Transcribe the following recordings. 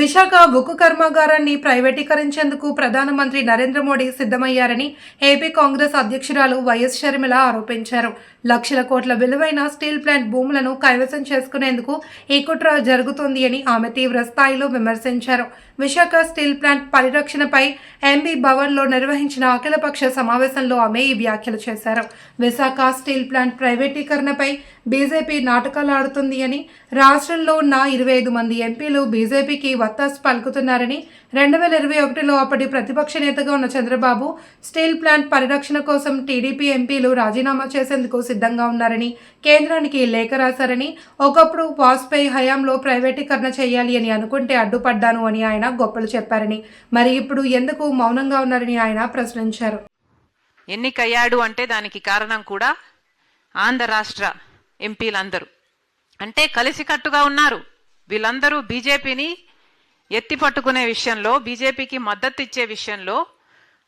విశాఖ ఉక్కు కర్మాగారాన్ని ప్రైవేటీకరించేందుకు ప్రధానమంత్రి నరేంద్ర మోడీ సిద్ధమయ్యారని ఏపీ కాంగ్రెస్ అధ్యక్షురాలు వైఎస్ షర్మిల ఆరోపించారు. లక్షల కోట్ల విలువైన స్టీల్ ప్లాంట్ భూములను కైవసం చేసుకునేందుకు ఈ కుట్ర జరుగుతోంది అని ఆమె తీవ్ర స్థాయిలో విమర్శించారు. విశాఖ స్టీల్ ప్లాంట్ పరిరక్షణపై ఎంబీ భవన్లో నిర్వహించిన అఖిలపక్ష సమావేశంలో ఆమె ఈ వ్యాఖ్యలు చేశారు. విశాఖ స్టీల్ ప్లాంట్ ప్రైవేటీకరణపై బీజేపీ నాటకాలు ఆడుతుంది అని రాష్ట్రంలో ఉన్న ఇరవై ఐదు మంది ఎంపీలు బీజేపీకి వత్తాసు పలుకుతున్నారని రెండు వేల ఇరవై ఒకటిలో అప్పటి ప్రతిపక్ష నేతగా ఉన్న చంద్రబాబు స్టీల్ ప్లాంట్ పరిరక్షణ కోసం టీడీపీ ఎంపీలు రాజీనామా చేసేందుకు సిద్ధంగా ఉన్నారని కేంద్రానికి లేఖ రాశారని ఒకప్పుడు వాజ్పేయి హయాంలో ప్రైవేటీకరణ చేయాలి అని అనుకుంటే అడ్డుపడ్డాను అని ఆయన గొప్పలు చెప్పారని మరి ఇప్పుడు ఎందుకు మౌనంగా ఉన్నారని ఆయన ప్రశ్నించారు. ఎన్నికయ్యాడు అంటే దానికి కారణం కూడా ఆంధ్ర రాష్ట్ర ఎంపీలందరూ. అంటే కలిసికట్టుగా ఉన్నారు. వీళ్ళందరూ బీజేపీని ఎత్తి పట్టుకునే విషయంలో బీజేపీకి మద్దతు ఇచ్చే విషయంలో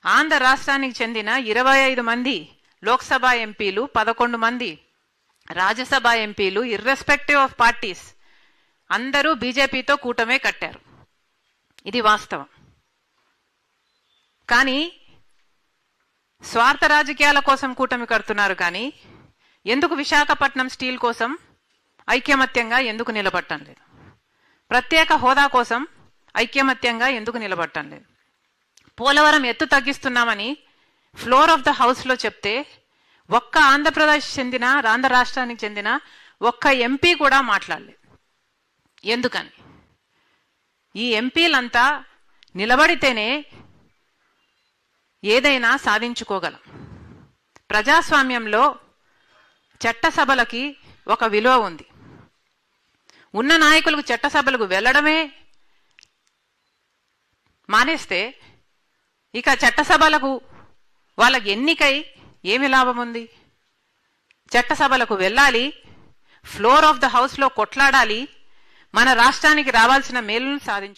ఆంధ్ర రాష్ట్రానికి చెందిన ఇరవై ఐదు మంది లోక్సభ ఎంపీలు పదకొండు మంది రాజ్యసభ ఎంపీలు ఇర్రెస్పెక్టివ్ ఆఫ్ పార్టీస్ అందరూ బీజేపీతో కూటమే కట్టారు. ఇది వాస్తవం. కానీ స్వార్థ రాజకీయాల కోసం కూటమి కడుతున్నారు కానీ ఎందుకు విశాఖపట్నం స్టీల్ కోసం ఐక్యమత్యంగా ఎందుకు నిలబట్టం లేదు? ప్రత్యేక హోదా కోసం ఐక్యమత్యంగా ఎందుకు నిలబడటం లేదు. పోలవరం ఎత్తు తగ్గిస్తున్నామని ఫ్లోర్ ఆఫ్ ద హౌస్లో చెప్తే ఒక్క ఆంధ్రప్రదేశ్ చెందిన ఆంధ్ర రాష్ట్రానికి చెందిన ఒక్క ఎంపీ కూడా మాట్లాడలేదు. ఎందుకని? ఈ ఎంపీలంతా నిలబడితేనే ఏదైనా సాధించుకోగలం. ప్రజాస్వామ్యంలో చట్టసభలకి ఒక విలువ ఉంది. ఉన్న నాయకులకు చట్టసభలకు వెళ్ళడమే మానేస్తే ఇక చట్టసభలకు వాళ్ళకి ఎన్నికై ఏమి లాభం ఉంది? చట్టసభలకు వెళ్ళాలి ఫ్లోర్ ఆఫ్ ద హౌస్లో కొట్లాడాలి మన రాష్ట్రానికి రావాల్సిన మేలును సాధించు